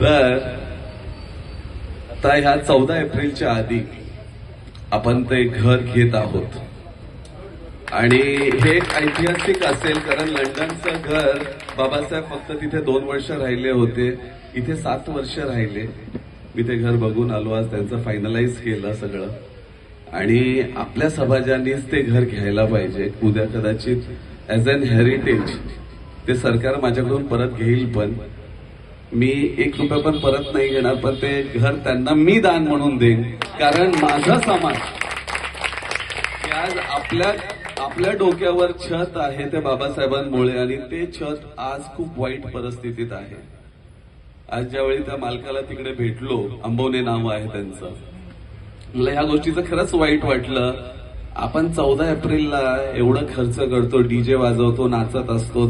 तर आता ह्या चौदा एप्रिलच्या आधी आपण ते घर घेत आहोत. आणि हे एक ऐतिहासिक असेल कारण लंडनचं घर बाबासाहेब फक्त तिथे दोन वर्ष राहिले होते. इथे सात वर्ष राहिले. मी ते घर बघून आलो आज त्यांचं फायनलाइज केलं सगळं. आणि आपल्या समाजानेच ते घर घ्यायला पाहिजे. उद्या कदाचित ॲज अन हेरिटेज ते सरकार माझ्याकडून परत घेईल पण. मी एक रुपया पण परत नाही घेणार पण ते घर त्यांना मी दान म्हणून देईन. कारण माझा समाज आज आपल्या आपल्या डोक्यावर छत आहे ते बाबासाहेबांमुळे आणि ते छत आज खूप वाईट परिस्थितीत आहे. आज ज्यावेळी त्या मालकाला तिकडे भेटलो अंबवणे नाव आहे त्यांचं. मला ह्या गोष्टीचं खरंच वाईट वाटलं. आपण चौदा एप्रिलला एवढं खर्च करतो डीजे वाजवतो नाचत असतो